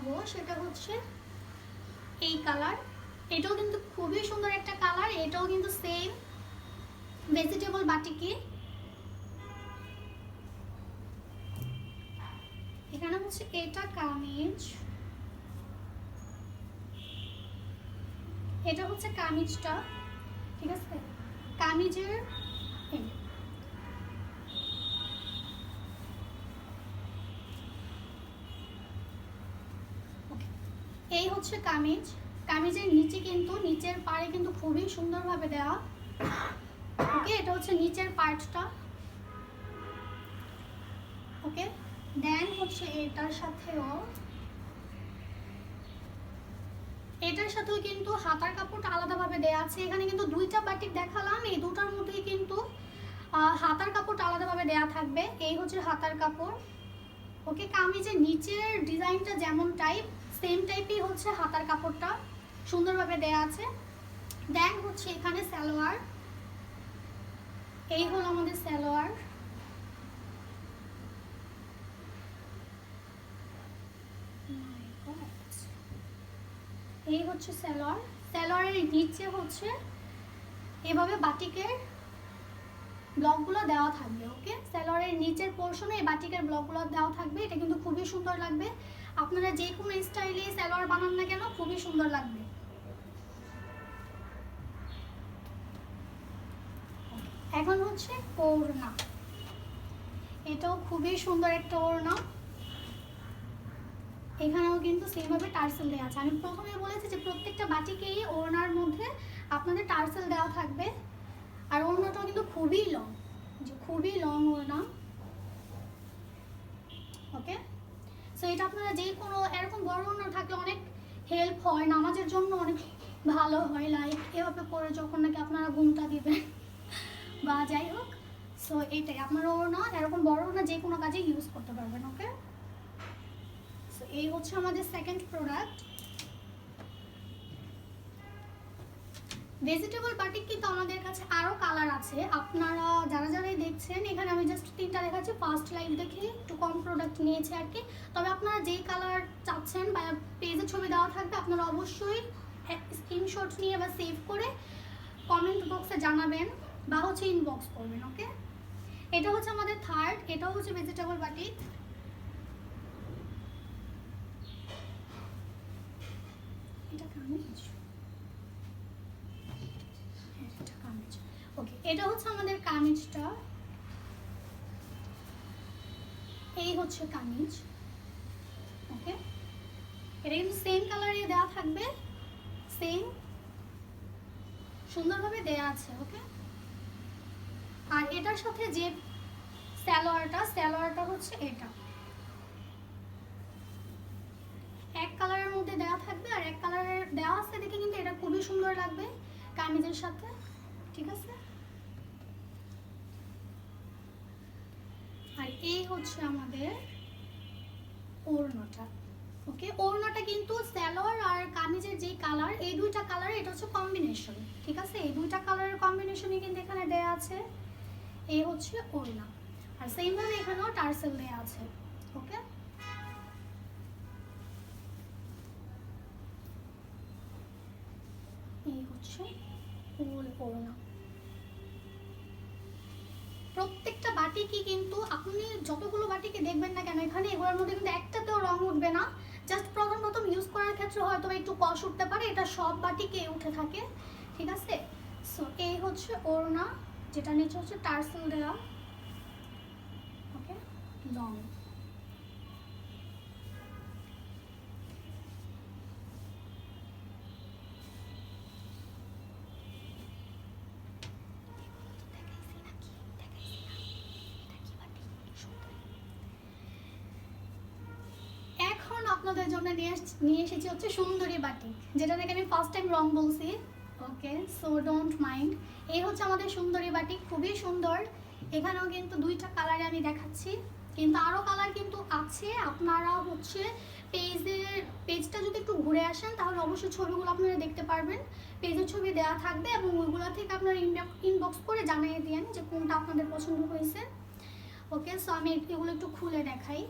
দেখাবো, সেটা হচ্ছে এই কালার এটাও কিন্তু খুবই সুন্দর একটা কালার এটাও কিন্তু সেম ভেজিটেবল বাটিকে। এখানে হচ্ছে এটা কামিজ এটা হচ্ছে কামিজটা ঠিক আছে? কামিজের এই। Okay. এই হচ্ছে কামিজ। কামিজের নিচে কিন্তু, নিচের পাড়ে কিন্তু খুবই সুন্দরভাবে দেওয়া। ওকে এটা হচ্ছে নিচের পার্টটা ওকে দেন হচ্ছে এটার সাথেও। এটার সাথেও কিন্তু হাতার কাপড়টা আলাদাভাবে দেওয়া আছে। এখানে কিন্তু দুইটা বাটিক দেখালাম। এই দুটার মধ্যেই কিন্তু হাতার কাপড়টা আলাদাভাবে দেওয়া থাকবে। এই হচ্ছে হাতার কাপড়। ওকে কামিজের নিচের ডিজাইনটা যেমন টাইপ সেম টাইপই হচ্ছে হাতার কাপড়টা। সুন্দরভাবে দেয়া আছে। দেন হচ্ছে এখানে সালোয়ার। এই হলো আমাদের God. এই হচ্ছে সালোয়ার। সালোয়ারের নিচে হচ্ছে এভাবে বাটিকের ব্লকগুলো দেওয়া থাকবে ওকে সালোয়ারের নিচের পোর্শনে এই বাটিকের ব্লকগুলো দেওয়া থাকবে। এটা কিন্তু খুবই সুন্দর লাগবে। আপনারা যে কোনো স্টাইলে সালোয়ার বানান না কেন, খুবই সুন্দর লাগবে। এখন হচ্ছে ওড়না। এটাও খুবই সুন্দর একটা ওড়না। এখানেও কিন্তু সেইভাবে টার্সেল দেওয়া আছে। আমি প্রথমে বলেছি যে প্রত্যেকটা বাটিকেই ওড়নার মধ্যে আপনাদের টার্সেল দেওয়া থাকবে। আর ওড়নাটাও কিন্তু খুবই লং যে খুবই লং ওড়না। ওকে সো এটা আপনারা যে কোনো এরকম বড় ওড়না থাকলে অনেক হেল্প হয়, নামাজের জন্য অনেক ভালো হয় লাইক এভাবে করে যখন নাকি আপনারা ঘুমটা দিবেন বা যাই হোক সো এটাই। আপনারা না এরকম বড় না যে কোনো কাজে ইউজ করতে পারবেন ওকে সো এই হচ্ছে আমাদের সেকেন্ড প্রোডাক্ট ভেজিটেবল বাটিক কিন্তু আমাদের কাছে আরও কালার আছে। আপনারা যারা যারাই দেখছেন, এখানে আমি জাস্ট তিনটা দেখাচ্ছি। ফার্স্ট লাইভ দেখে একটু কম প্রোডাক্ট নিয়েছি আর কি। তবে আপনারা যেই কালার চাচ্ছেন বা পেজে ছবি দেওয়া থাকবে, আপনারা অবশ্যই স্ক্রিনশট নিয়ে বা সেভ করে কমেন্ট বক্সে জানাবেন বা হচ্ছে ইনবক্স করবেন ওকে এটা হচ্ছে আমাদের থার্ড এটাও হচ্ছে ভেজিটেবল বাটিক এটা কামিজ হ্যাঁ, এটা কামিজ ওকে এটা হচ্ছে আমাদের কামিজটা এই হচ্ছে কামিজ ওকে এটা কিন্তু সেম কালারে দেওয়া থাকবে। সেম সুন্দরভাবে দেয়া আছে ওকে আর এটার সাথে যে স্যালোয়ারটা স্যালোয়ারটা হচ্ছে এটা। এক কালারের মধ্যে দেওয়া থাকবে আর এক কালারের দেওয়া আছে দেখে কিন্তু এটা খুবই সুন্দর লাগবে কামিজের সাথে। ঠিক আছে? আর এই হচ্ছে আমাদের ওড়নাটা ওকে ওড়নাটা কিন্তু স্যালোয়ার আর কামিজের যেই কালার এই দুইটা কালার এটা হচ্ছে কম্বিনেশন ঠিক আছে? এই দুইটা কালারের কম্বিনেশনই কিন্তু এখানে দেয়া আছে। এই হচ্ছে ওড়না, আর সেইমভাবে এখানেও টার্সেল দেয়া আছে ওকে এই হচ্ছে ফুল ওড়না। প্রত্যেকটা বাটিকে কিন্তু আপনি যতগুলো বাটিকে দেখবেন না কেন, এখানে এগুলোর মধ্যে কিন্তু একটাতেও রং উঠবে না। জাস্ট প্রথম প্রথম ইউজ করার ক্ষেত্রে হয়তো একটু কষ উঠতে পারে, এটা সব বাটিকে উঠে থাকে, ঠিক আছে? সো এই হচ্ছে ওড়না, যেটা নিচে হচ্ছে টার্সেল দেওয়া ওকে লং আপনাদের জন্য নিয়ে নিয়ে এসেছি হচ্ছে সুন্দরী বাটি, যেটা নাকি আমি ফার্স্ট টাইম রং বলছি। ওকে সো ডোন্ট মাইন্ড এই হচ্ছে আমাদের সুন্দরী বাটি, খুবই সুন্দর। এখানেও কিন্তু দুইটা কালারে আমি দেখাচ্ছি। কিন্তু আরও কালার কিন্তু আছে। আপনারা হচ্ছে পেজের, পেজটা যদি একটু ঘুরে আসেন, তাহলে অবশ্যই ছবিগুলো আপনারা দেখতে পারবেন। পেজের ছবি দেওয়া থাকবে এবং ওইগুলো থেকে আপনারা ইনবক্স করে জানিয়ে দিন যে কোনটা আপনাদের পছন্দ হয়েছে। ওকে সো আমি এগুলো একটু খুলে দেখাই।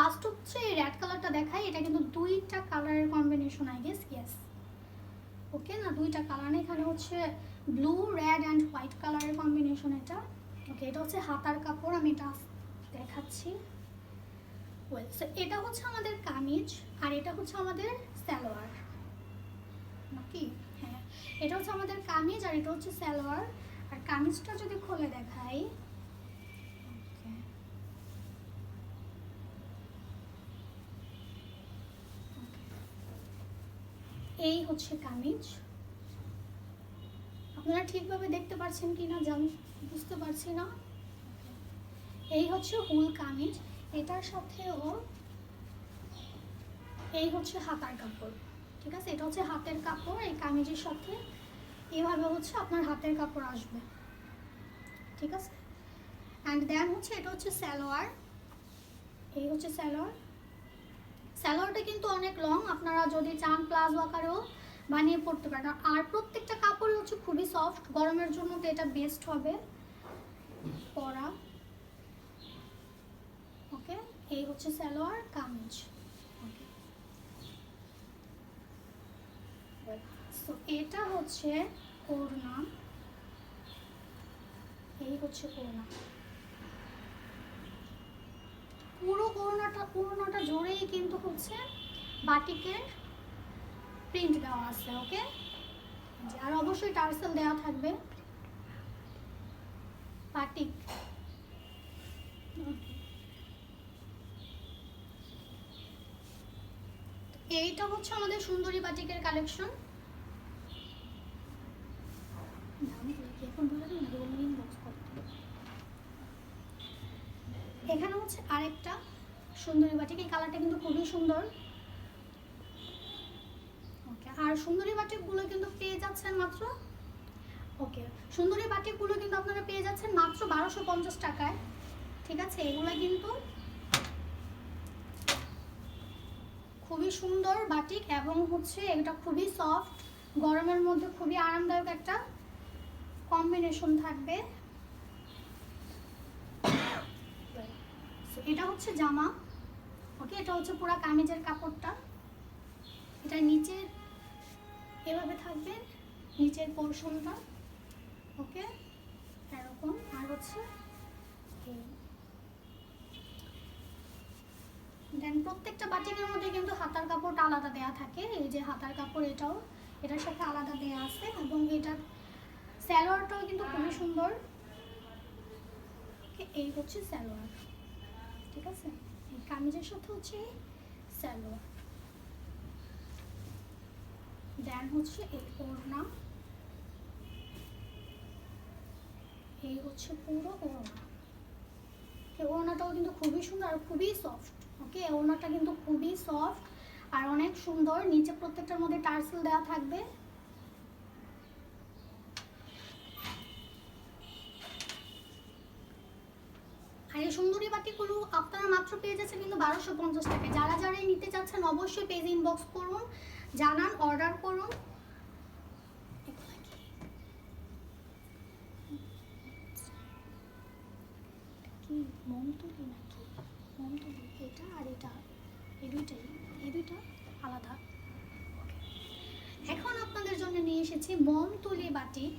ফার্স্ট হচ্ছে এই রেড কালারটা দেখাই, এটা কিন্তু দুইটা কালারের combination I guess yes okay না, দুইটা কালার এখানে হচ্ছে ব্লু রেড অ্যান্ড হোয়াইট কালারের কম্বিনেশন এটা। ওকে এটা হচ্ছে হাতার কাপড়, আমি এটা দেখাচ্ছি। ওয়েল সো এটা হচ্ছে আমাদের কামিজ, আর এটা হচ্ছে আমাদের সালোয়ার। নাকি? হ্যাঁ এটা হচ্ছে আমাদের কামিজ, আর এটা হচ্ছে সালোয়ার। আর কামিজটা যদি খুলে দেখাই এই হচ্ছে কামিজ। আপনারা ঠিকভাবে দেখতে পাচ্ছেন কি না জানি, বুঝতে পারছি না। এই হচ্ছে হুল কামিজ, এটার সাথেও এই হচ্ছে হাতার কাপড়, ঠিক আছে? এটা হচ্ছে হাতের কাপড়, এই কামিজের সাথে এভাবে হচ্ছে আপনার হাতের কাপড় আসবে, ঠিক আছে? অ্যান্ড দেন হচ্ছে এটা হচ্ছে স্যালোয়ার এই হচ্ছে স্যালোয়ার স্যালোয়ারটা কিন্তু অনেক লং আপনারা যদি চান প্লাজো আকারেও বানিয়ে পড়তে পারেন। আর প্রত্যেকটা কাপড় হচ্ছে খুবই সফট গরমের জন্য তো এটা বেস্ট হবে। পরা। ওকে এই হচ্ছে স্যালোয়ার, কামিজ। এটা হচ্ছে ওড়না এই হচ্ছে ওড়না পুরো ওড়নাটা ওড়নাটা জোরেই কিন্তু হচ্ছে বাটিকের প্রিন্ট দেওয়া আছে ওকে আর অবশ্যই টার্সেল দেওয়া থাকবে। বাটিক. এইটা হচ্ছে আমাদের সুন্দরী বাটিকের কালেকশন এখানে হচ্ছে আরেকটা সুন্দরী বাটিক এই কালারটা কিন্তু খুবই সুন্দর। ওকে আর সুন্দরী বাটিকগুলো কিন্তু পেয়ে যাচ্ছেন মাত্র ওকে সুন্দরী বাটিকগুলো কিন্তু আপনারা পেয়ে যাচ্ছেন মাত্র বারোশো পঞ্চাশ টাকায়, ঠিক আছে? এগুলো কিন্তু খুবই সুন্দর বাটিক এবং হচ্ছে এটা খুবই সফট গরমের মধ্যে খুবই আরামদায়ক একটা কম্বিনেশন থাকবে। এটা হচ্ছে জামা। ওকে, এটা হচ্ছে পুরো কামিজের কাপড়টা। এটা নিচে এভাবে থাকবে, নিচের পোর্শনটা, ওকে? এরকম, আর হচ্ছে দেন প্রত্যেকটা বাটিকের মধ্যে কিন্তু হাতার কাপড়টা আলাদা দেয়া থাকে। এই যে হাতার কাপড়, এটাও, এটার সাথে আলাদা দেয়া আছে এবং এটা স্যালোয়ারটাও কিন্তু খুবই সুন্দর। এই হচ্ছে স্যালোয়ার ঠিক আছে? কামিজের সাথে হচ্ছে স্যালোয়ার। দেন হচ্ছে এই ওড়না। এই হচ্ছে পুরো ওড়না। এই ওড়নাটাও কিন্তু খুবই সুন্দর আর খুবই সফট ওকে ওড়নাটা কিন্তু খুবই সফট আর অনেক সুন্দর। নিচে প্রত্যেকটার মধ্যে টার্সেল দেওয়া থাকবে আর এই সুন্দরী বাটিগুলো আপনারা মাত্র পেয়ে যাচ্ছেন কিন্তু বারোশো পঞ্চাশ টাকায়। যারা যারাই নিতে চাচ্ছেন অবশ্যই পেজ ইনবক্স করুন, জানান অর্ডার করুন। কি? এটা আর এই দুইটা আলাদা। এখন আপনাদের জন্য নিয়ে এসেছি মোম তুলি বাটিক